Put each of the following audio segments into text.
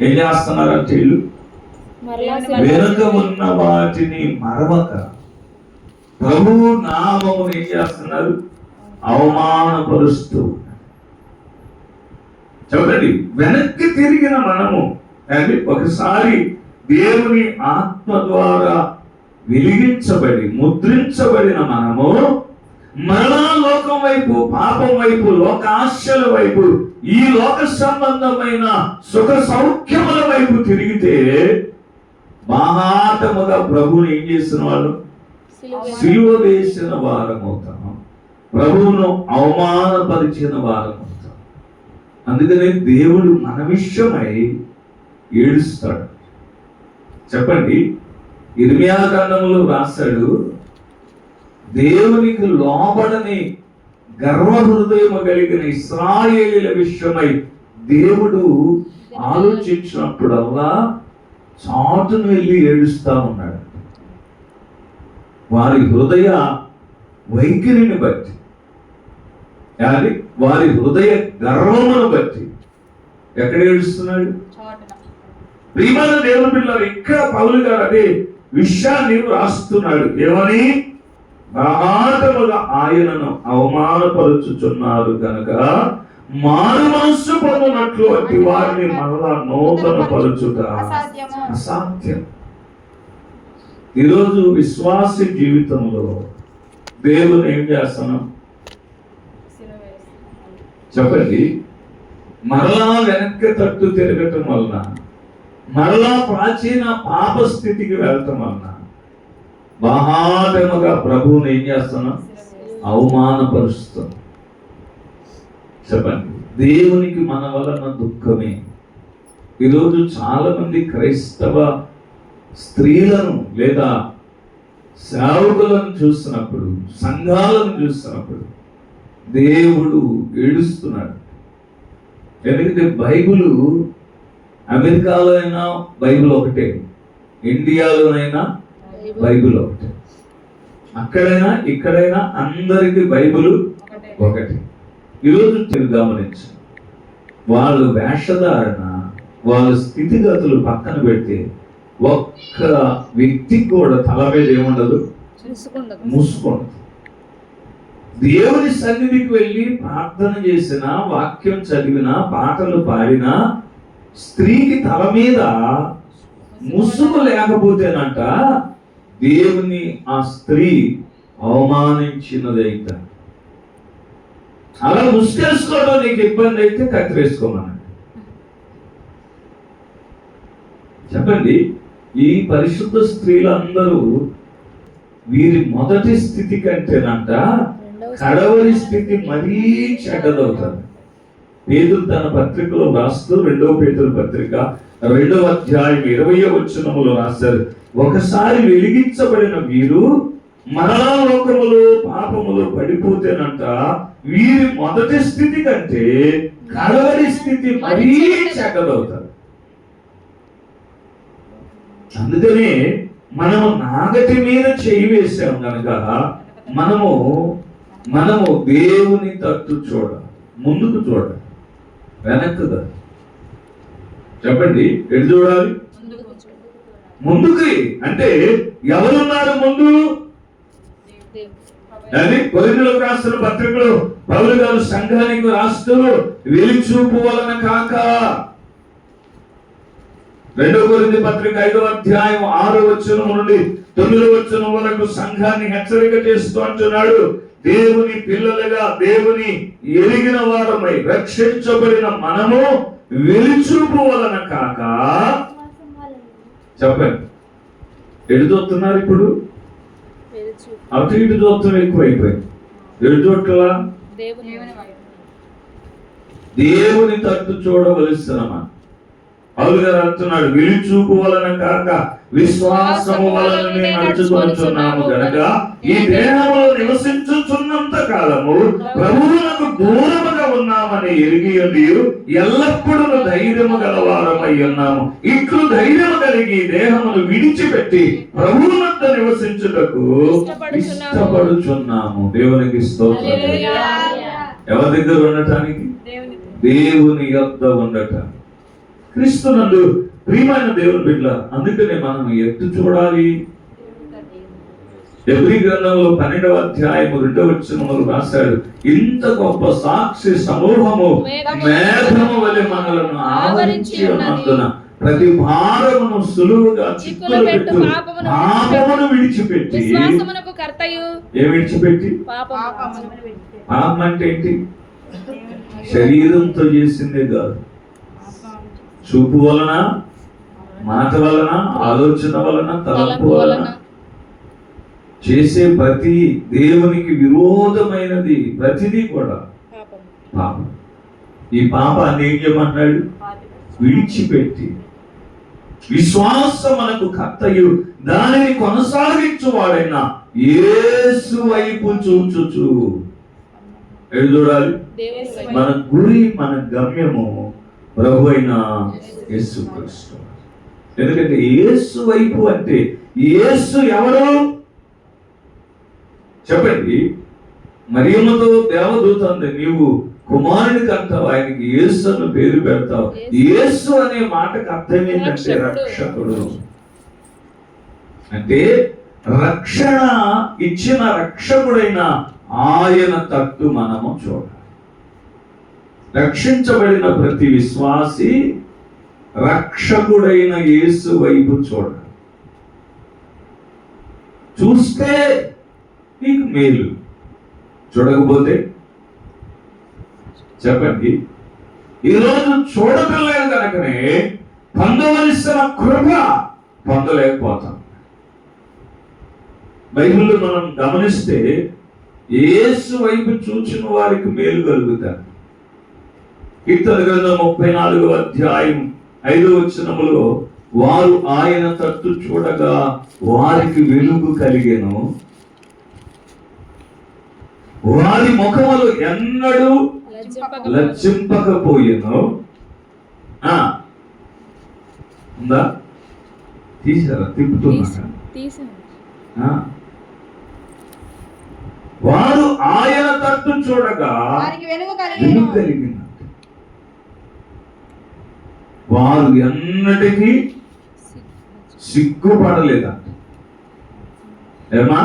ఏం చేస్తున్నారంటే వీళ్ళు? వెనుక ఉన్న వాటిని మరవక. ప్రభువు నామమును ఏం చేస్తున్నారు? అవమానపరుస్తూ చూడండి వెనక్కి తిరిగిన మనము అంటే ఒకసారి దేవుని ఆత్మ ద్వారా వెలిగించబడి ముద్రించబడిన మనము మరలా లోకం వైపు పాపం వైపు లోకాశల వైపు ఈ లోక సంబంధమైన సుఖ సౌఖ్యముల వైపు తిరిగితే మహాతముగా ప్రభువుని ఏం చేసిన వాళ్ళు? సిలువ సిలువ వేసిన వారమవుతాం ప్రభువును అవమానపరిచిన వారమవుతాం అందుకనే దేవుడు మన విషయమై ఏడుస్తాడు. చెప్పండి. ఇర్మియా గ్రంథంలో రాశాడు దేవునికి లోబడని గర్వ హృదయము కలిగిన ఇస్రాయేలీల విషయమై దేవుడు ఆలోచించినప్పుడల్లా చాటును వెళ్ళి ఏడుస్తా ఉన్నాడు. వారి హృదయ వైఖరిని బట్టి కానీ వారి హృదయ గర్వమును బట్టి ఎక్కడ ఏడుస్తున్నాడు? ప్రియమైన దేవుని పిల్లలు ఇక్కడ పౌలు గారు అదే విషయాన్ని రాస్తున్నాడు. ఏమని? మహాతముగా ఆయనను అవమానపరుచుచున్నారు కనుక మారు మనస్సు పొందినట్లు అట్టి వారిని మరలా నూతన పరుచుట అసాధ్యం. ఈరోజు విశ్వాస జీవితంలో దేవుని ఏం చేస్తున్నాం వేసి చెప్పండి. మరలా వెనక్కి తట్టు తిరగటం వలన మరలా ప్రాచీన పాప స్థితికి వెళ్ళటం వలన మహాటముగా ప్రభువుని ఏం చేస్తున్నాం? అవమానపరుస్తాం చెప్పండి. దేవునికి మన వలన దుఃఖమే. ఈరోజు చాలా మంది క్రైస్తవ స్త్రీలను లేదా సేవకులను చూస్తున్నప్పుడు సంఘాలను చూస్తున్నప్పుడు దేవుడు ఏడుస్తున్నాడు. ఎందుకంటే బైబుల్ అమెరికాలో అయినా బైబిల్ ఒకటే. ఇండియాలోనైనా బైబిల్. ఒకటే. అక్కడైనా ఇక్కడైనా అందరికి బైబిల్ ఒకటే. ఈరోజు మీరు గమనించు. వాళ్ళు వేషధారణ వాళ్ళ స్థితిగతులు పక్కన పెడితే ఒక్క వ్యక్తికి కూడా తల మీద ఏముండదు? మూసుకోండి. దేవుని సన్నిధికి వెళ్ళి ప్రార్థన చేసిన వాక్యం చదివిన పాటలు పాడిన స్త్రీకి తల మీద ముసుగు లేకపోతేనంట దేవుని ఆ స్త్రీ అవమానించినదైత. అలా ముసుగేసుకోవడం నీకు ఇబ్బంది అయితే కత్తిరేసుకోమనండి. చెప్పండి ఈ పరిశుద్ధ స్త్రీలందరూ వీరి మొదటి స్థితి కంటేనంట కడవరి స్థితి మరీ చెడ్డదవుతుంది. పేదలు తన పత్రికలో రాస్తూ రెండవ పేదల పత్రిక రెండవ అధ్యాయం ఇరవై వచ్చినములో రాశారు. ఒకసారి వెలిగించబడిన వీరు మరలా లోకములో పాపములో పడిపోతేనంట వీరి మొదటి స్థితి కంటే కలవరి స్థితి మరీ చెడ్డదవుతారు. అందుకనే మనము నాగటి మీద చేయి వేసాం కనుక మనము మనము దేవుని తట్టు చూడ ముందుకు చూడాలి వెనక్కు చెప్పండి ఎటు చూడాలి? ముందుకి. అంటే ఎవరున్నారు ముందు? అది రాస్తున్న పత్రికలు పౌరు గారు సంఘానికి రాస్తూ వెలిచూపు వలన కాక. రెండో కొరింది పత్రిక ఐదో అధ్యాయం ఆరో వచ్చిన నుండి తొమ్మిదో వచ్చిన వరకు సంఘాన్ని హెచ్చరిక చేస్తూ అంటున్నాడు. దేవుని పిల్లలుగా దేవుని ఎరిగిన వారమై రక్షించబడిన మనము వెలిచూపు వలన కాక చెప్పండి. ఎటు చూస్తున్నారు ఇప్పుడు. అటు ఇటు చూడటం ఎక్కువైపోయింది. ఎటు చూడటలా? దేవుని తట్టు చూడవలసినమా పౌలు గారు అంటున్నాడు విలుచూపు వలన కాక విశ్వాసము వలన నడుచుకొనుచున్నాము గనక ఈ దేహంలో నివసించుచున్నంత కాలము ప్రభువులకు దూరముగా ఉన్నామని ఎరిగి ఉండి ఎల్లప్పుడూ ధైర్యము గలవారమై ఉన్నాము. ఇట్లు ధైర్యము కలిగి దేహమును విడిచిపెట్టి ప్రభువునంత నివసించుటకు ఇష్టపడుచున్నాము. దేవునికి స్తోత్రం. ఎవరి దగ్గర ఉండటానికి? దేవుని దేవుని యొద్ద ఉండటం క్రీస్తునందు ప్రియమైన దేవుని బిడ్డ అందుకనే మనం ఎత్తు చూడాలి. ఎబ్రి గ్రంథంలో పన్నెండవ అధ్యాయము రెండవ వచనములు రాశాడు ఇంత గొప్ప సాక్షి సమూహము మేఘము వలె మనలను ఆవరించి ఉన్నందున ప్రతి భారమును సులువుగా చిక్కులు పెట్టు పాపమును విడిచిపెట్టి. విశ్వాసమునకు కర్తయు. ఏ విడిచిపెట్టి? పాపం అంటే ఏంటి? శరీరంతో చేసిందే కాదు. చూపు వలన మాట వలన ఆలోచన వలన తలంపు వలన చేసే ప్రతి దేవునికి విరోధమైనది ప్రతిదీ కూడా పాపం. ఈ పాపాన్ని ఏం చేయమన్నాడు విడిచిపెట్టి. విశ్వాసం మనకు కర్తయు దానిని కొనసాగించువాడైన యేసు వైపు చూచుచు. వైపు. మన గురి మన గమ్యము ప్రభు అయిన యేసు క్రీస్తు. ఎందుకంటే యేసు వైపు అంటే యేసు ఎవరు? చెప్పండి. మరియమ్మతో దేవదూత అంది నీవు కుమారుని కంటావు ఆయనకి యేసు అని పేరు పెడతావు. యేసు. అనే మాటకు అర్థం ఏంటంటే రక్షకుడు. అంటే రక్షణ ఇచ్చిన రక్షకుడైన ఆయన తట్టు మనము చూడాలి. రక్షించబడిన ప్రతి విశ్వాసి రక్షకుడైన యేసు వైపు చూడాలి చూస్తే నీకు మేలు. చూడకపోతే చెప్పండి. ఈరోజు చూడటలేదు కనుకనే పొందవలసిన కృప పొందలేకపోతాం. బైబిల్లో మనం గమనిస్తే యేసు వైపు చూచిన వారికి మేలు కలుగుతారు కీర్తన గ్రంథం ముప్పై నాలుగో అధ్యాయం ఐదో వచనములో వారు ఆయన తట్టు చూడగా వారికి వెలుగు కలిగెను. వారి ముఖములు ఎన్నడూ లజ్జింపక లజ్జింపకపోయేను ఉందా? తీసారా తిప్పుతున్నా. వారు ఆయన తట్టు చూడగా వారికి వెలుగు కలిగేను వెలుగు కలిగింది వారు ఎన్నటికీ సిగ్గుపడలేదంట. ఏమా?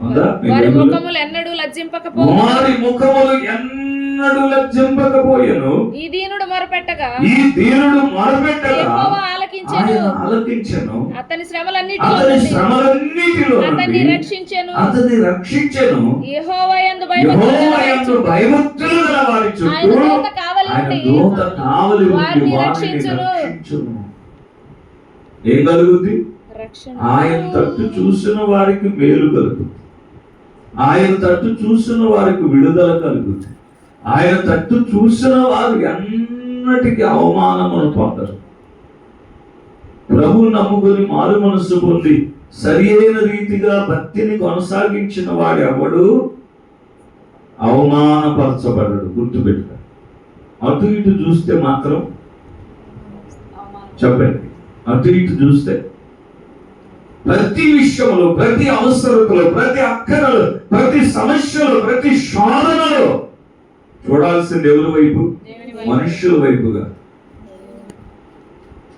వారి? ముఖములు ఎన్నడూ లజ్జింపకపో వారి ముఖములు ఎన్నడూ లజ్జింపకపోయెను. ఈ దీనుడు మొరపెట్టగా. ఈ దీనుడు మొరపెట్టగా యెహోవా ఆలకించెను. ఆయన ఆలకించెను. అతని శ్రమలన్నిటిలో అతని శ్రమలన్నిటిలో అతన్ని రక్షించెను. అతన్ని రక్షించెను. యెహోవా యందు యెహోవాయందు భయభక్తులు గల వారి చుట్టూ. ఆయన కావలి ఉండి వారిని వారిని రక్షించును. రక్షించును. ఏం కలుగుద్ది? ఆయన తట్టు చూసిన వారికి మేలు కలుగుతుంది ఆయన తట్టు చూసిన వారికి విడుదల కలుగుతుంది ఆయన తట్టు చూసిన వారు ఎన్నటికీ అవమానమును పొందరు. ప్రభు నమ్ముకుని మారు మనస్సు పొంది సరి అయిన రీతిగా భక్తిని కొనసాగించిన వాడు ఎవడు అవమానపరచబడడు గుర్తుపెట్టుకో అటు ఇటు చూస్తే మాత్రం చెప్పండి. అటు ఇటు చూస్తే ప్రతి విషయంలో ప్రతి అవసరతలో ప్రతి అక్కరలో ప్రతి సమస్యలో ప్రతి శోధనలో చూడాల్సింది ఎవరి వైపు? మనుష్యుల వైపుగా.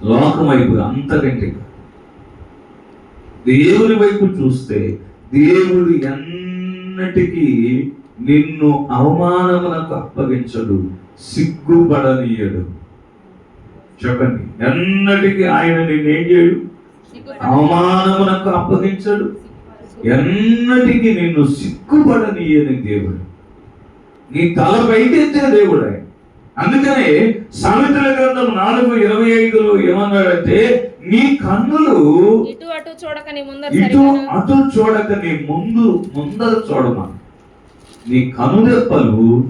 లోకం వైపుగా అంతకంటే దేవుని వైపు చూస్తే దేవుడు ఎన్నటికీ నిన్ను అవమానమునకు అప్పగించడు. సిగ్గుపడనీయడు. చెప్పండి. ఎన్నటికీ ఆయన నిన్నేం చేయడు? అవమానమునకు అప్పగించడు. ఎన్నటికీ నిన్ను సిగ్గుపడనీయని దేవుడు. నీ తల పైకెత్తే దేవుడు ఆయన. అందుకనే సామెతల గ్రంథం నాలుగు ఇరవై ఐదులో ఏమన్నాడంటే నీ కన్నులు ఇటు అటు చూడక నీ ముందర ఇటు అటు చూడక నీ ముందు ముందర చూడమా నీ కనురెప్పలు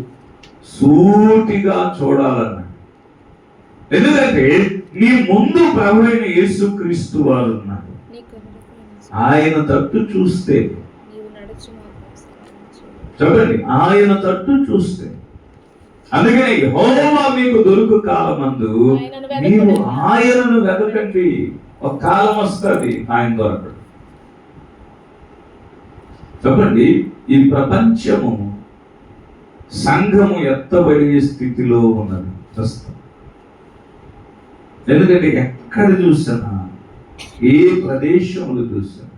సూటిగా చూడాలన్నాడు ఎందుకంటే నీ ముందు ప్రభు యేసుక్రీస్తు వారు ఉన్నారు ఆయన తట్టు చూస్తే. చూడండి ఆయన తట్టు చూస్తే. అందుకని హోమా మీకు దొరుకు కాలమందు మీరు నీవు ఆయనను వెతకండి ఒక కాలం వస్తుంది ఆయన దొరకడు. చెప్పండి ఈ ప్రపంచము సంఘము ఎత్తబడే స్థితిలో ఉన్నది. ప్రస్తుతం. ఎందుకంటే ఎక్కడ చూసినా ఏ ప్రదేశంలో చూసినా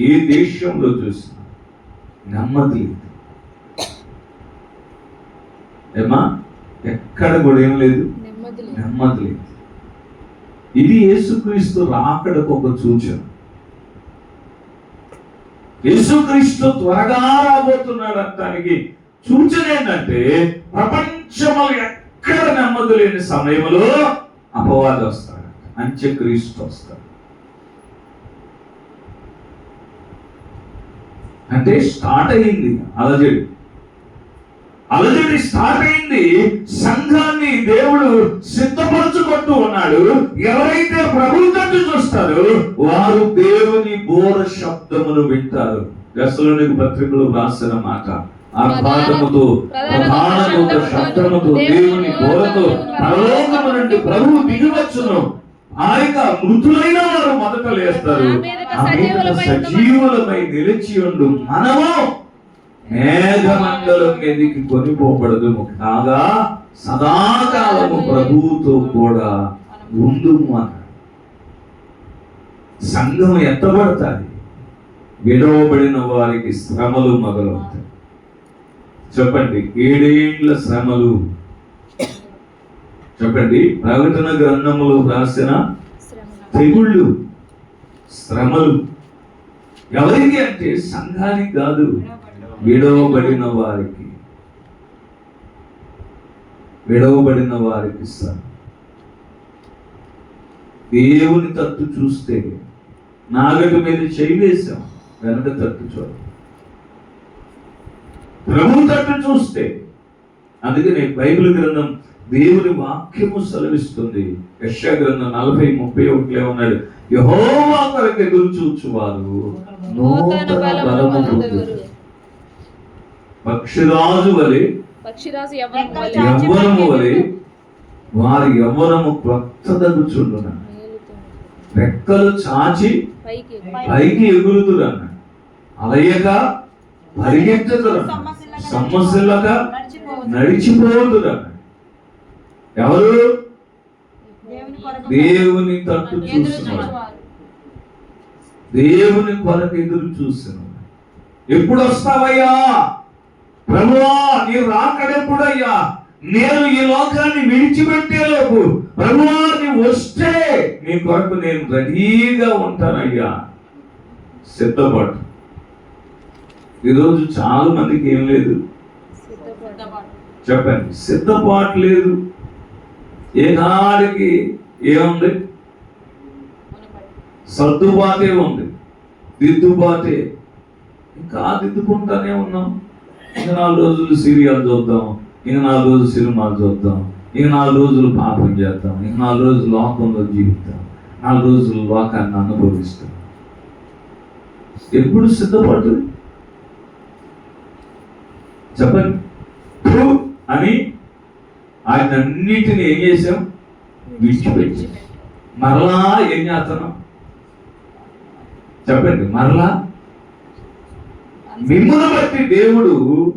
ఏ దేశంలో చూసినా నెమ్మది లేదు. ఏమా ఎక్కడ కూడా ఏం లేదు. నెమ్మది లేదు. ఇది యేసుక్రీస్తు రాకడకు ఒక సూచన. యేసుక్రీస్తు త్వరగా రాబోతున్నాడు అనడానికి సూచన ఏంటంటే ప్రపంచంలో ఎక్కడ నెమ్మది లేని సమయంలో అపవాది వస్తాడు అంత్యక్రీస్తు వస్తాడు. అంటే స్టార్ట్ అయింది అలజడి. అలజడి స్టార్ట్ అయింది సంఘాన్ని దేవుడు సిద్ధపరచుకుంటూ ఉన్నాడు. ఎవరైతే ప్రభు తట్టు చూస్తారో వారు దేవుని బోర శబ్దమును వింటారు. దశలోనికి పత్రికలు రాసిన మాట. ఆ పాదముతో ప్రధానదూత శబ్దముతో దేవుని బోరతో పరలోకము నుండి ప్రభువు దిగివచ్చును ఆ యొక్క మృతులైన వారు మొదట లేస్తారు. సజీవులపై నిలిచి ఉండు. మనము మేఘమండలం మీదకి కొనిపోబడదు. కాగా సదాకాలము ప్రభువుతో కూడా ఉండు అన్నాడు. సంఘం ఎత్తబడతాది. విడవబడిన వారికి శ్రమలు మొదలవుతాయి. చెప్పండి ఏడేండ్ల శ్రమలు? చెప్పండి ప్రకటన గ్రంథములు రాసిన తెగుళ్ళు శ్రమలు. ఎవరికి అంటే సంఘానికి కాదు విడవబడిన వారికి. విడవబడిన వారికి శ్రమ. దేవుని తట్టు చూస్తే నాలుగు మీద చేయి వేశాం వెనక తట్టు చూడాలి ప్రభు తట్టు చూస్తే అందుకని బైబిల్ గ్రంథం దేవుని వాక్యము సెలవిస్తుంది. యెషయా గ్రంథం నలభై ముప్పై ఒకటిలో ఉన్నాడు. యహోవా కొరకు ఎదురు చూచువారు. నూతన నూతన బలము. పక్షిరాజు వలె పక్షిరాజు యవ్వనం వలె? యవ్వనము వలె వారి యవ్వనము క్రొత్తదగుచుండున రెక్కలు చాచి పైకి పైకి ఎగురుతురన్న అలయక పరిగెత్తుతురన్న సమస్యలక నడిచిపోతురన్న ఎవరు? దేవుని తట్టు చూస్తున్నారు దేవుని కొరకు ఎదురు చూస్తున్నాడు. ఎప్పుడు వస్తావయ్యా ప్రభువా నీ రాకడెప్పుడయ్యా? నేను ఈ లోకాన్ని విడిచిపెట్టేలోపు. ప్రభువా నీ వస్తే నీ కొరకు నేను రెడీగా ఉంటానయ్యా. సిద్ధపడు. ఈరోజు చాలా మందికి ఏం లేదు. చెప్పండి. సిద్ధపాటు లేదు. ఏనాడికి ఏముంది? సర్దుబాటే ఉంది. దిద్దుబాటే. ఇంకా దిద్దుకుంటానే ఉన్నాం. ఇంక నాలుగు రోజులు సీరియల్ చూద్దాం. ఇంక నాలుగు రోజులు సినిమాలు చూద్దాం. ఇంక నాలుగు రోజులు పాపం చేద్దాం. ఇంక నాలుగు రోజులు లోకంలో జీవిద్దాం. నాలుగు రోజులు లోకాన్ని అనుభవిస్తాం. ఎప్పుడు సిద్ధపడుతుంది? చెప్పండి. "ప్రభు" అని ఆయన అన్నిటిని ఏం చేసాం విడిచిపెట్టి మరలా ఏం చేస్తున్నాం? చెప్పండి. మరలా మిమ్మల్ని బట్టి దేవుడు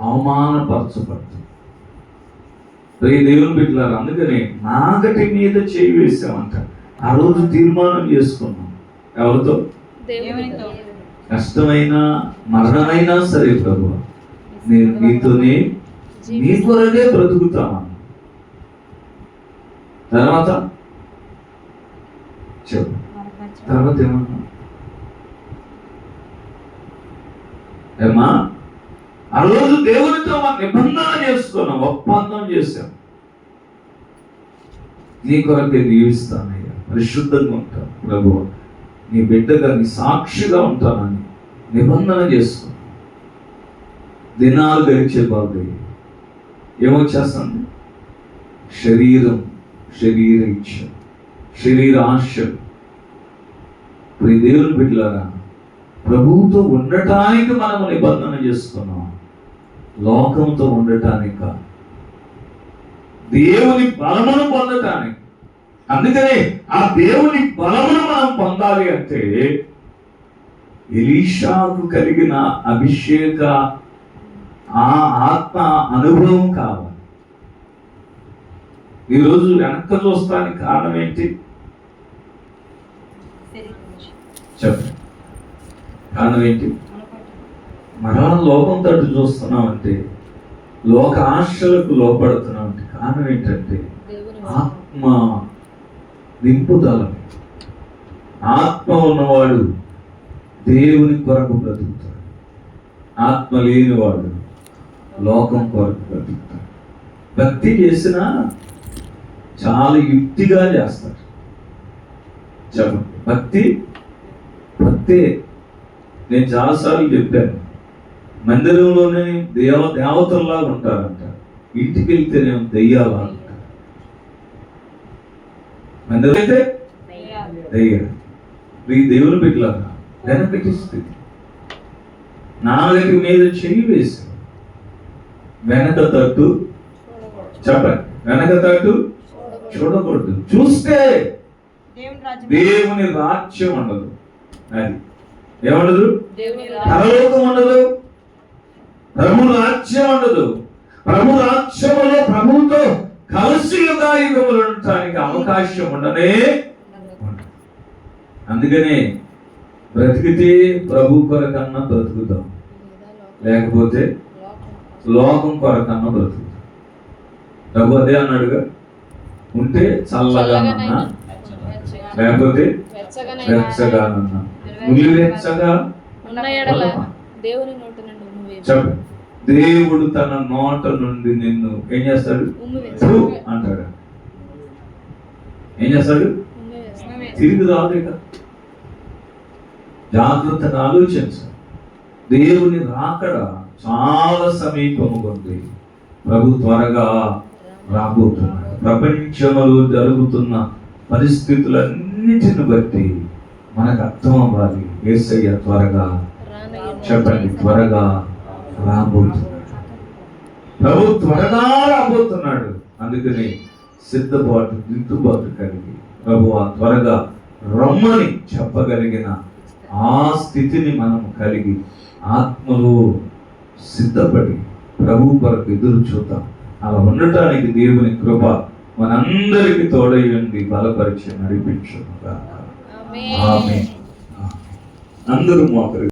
అవమానపరచబడుతుంది. రే దేవుని బిడ్డలారు అందుకని నాగటి మీద చేయి వేసామంట. ఆ రోజు తీర్మానం చేసుకున్నాం. ఎవరితో? కష్టమైన మరణమైనా సరే ప్రభు నేను నీతోనే నీ కొరకే బ్రతుకుతామన్న తర్వాత? చెప్పు. తర్వాత ఏమన్నా? ఏమా ఆ రోజు దేవునితో మనం నిబంధన చేసుకున్నాం ఒప్పందం చేశాం. నీ కొరకే జీవిస్తానయ్యా పరిశుద్ధంగా ఉంటాను ప్రభు నీ బిడ్డగా నీ సాక్షిగా ఉంటానని నిబంధన చేసుకున్నాం. దినాలు గడిచే బాబు. ఏమొచ్చేస్తుంది? శరీరం శరీర ఇచ్చ శరీర ఆశ. ప్రియ దేవుని బిడ్డలారా ప్రభువుతో ఉండటానికి మనము నిబంధన చేసుకున్నాం. లోకంతో ఉండటానికి దేవుని బలమును పొందటానికి. అందుకనే ఆ దేవుని బలమును మనం పొందాలి అంటే ఎలీషాకు కలిగిన అభిషేక ఆ ఆత్మ అనుభవం కావాలి. ఈరోజు వెనక చూస్తానికి కారణం ఏంటి? చెప్పండి కారణం ఏంటి? మరలా లోకం తట్టు చూస్తున్నామంటే లోక ఆశలకు లోపడుతున్నాం అంటే కారణం ఏంటంటే ఆత్మ నింపుదల ఆత్మ ఉన్నవాడు దేవుని కొరకు బ్రతుకుతాడు. ఆత్మ లేనివాడు లోకం కొరకు బ్రతుకుతారు. భక్తి చేసినా చాలా యుక్తిగా చేస్తారు. చెప్పండి. భక్తి భక్తే. నేను చాలాసార్లు చెప్పాను. మందిరంలోనే దేవ దేవతల్లా ఉంటారంట. ఇంటికి వెళ్తేనేమో దెయ్యాలా ఉంటారు. మందిరం అయితే దెయ్యాలు. ఈ దేవుని బిడ్డలాగా వెనకటి స్థితి. నాలుగు మీద చెయ్యి వేసి వెనక తట్టు చెప్పండి. వెనక తట్టు చూడకూడదు. చూస్తే దేవుని రాజ్యం ఉండదు. అది ఏముండదు? పరలోకం ఉండదు. ప్రభు రాజ్యం ఉండదు. ప్రభు రాజ్యములో ప్రభువుతో కలిసి యుగాయుగములు ఉండటానికి అవకాశం ఉండనే. అందుకనే బ్రతికితే ప్రభు కొరకన్నా బ్రతుకుతాం. లేకపోతే లోకం కొరకన్నా బ్రతుకుతాం ప్రభు అదే అన్నాడుగా? ఉంటే చల్లగానన్నా లేకపోతే వెచ్చగానన్నా నువ్వు వెచ్చగా ఉన్న ఎడల దేవుని నోట నుండి ఉమ్ము వేసు చెప్పు. దేవుడు తన నోట నుండి నిన్ను ఏం చేస్తాడు? అంటాడు. ఏం చేస్తాడు? తిరిగి రాదు ఇక. జాగ్రత్తగా ఆలోచించు. దేవుని రాకడ చాలా సమీపముగా ఉంది ప్రభు త్వరగా రాబోతున్నాడు. ప్రపంచంలో జరుగుతున్న పరిస్థితులన్నిటిని బట్టి మనకు అర్థం అవ్వాలి. ఏసయ్య త్వరగా చెప్పండి త్వరగా రాబోతున్నాడు. ప్రభు త్వరగా రాబోతున్నాడు. అందుకని సిద్ధపాటు దిద్దుబాటు కలిగి ప్రభు ఆ త్వరగా రమ్మని చెప్పగలిగిన ఆ స్థితిని మనం కలిగి ఆత్మలో సిద్ధపడి ప్రభు కొరకు ఎదురు చూద్దాం. అలా ఉండటానికి దేవుని కృప మనందరికి తోడై ఉండి బలపరిచి నడిపించు. ఆమె అందరూ మోకరి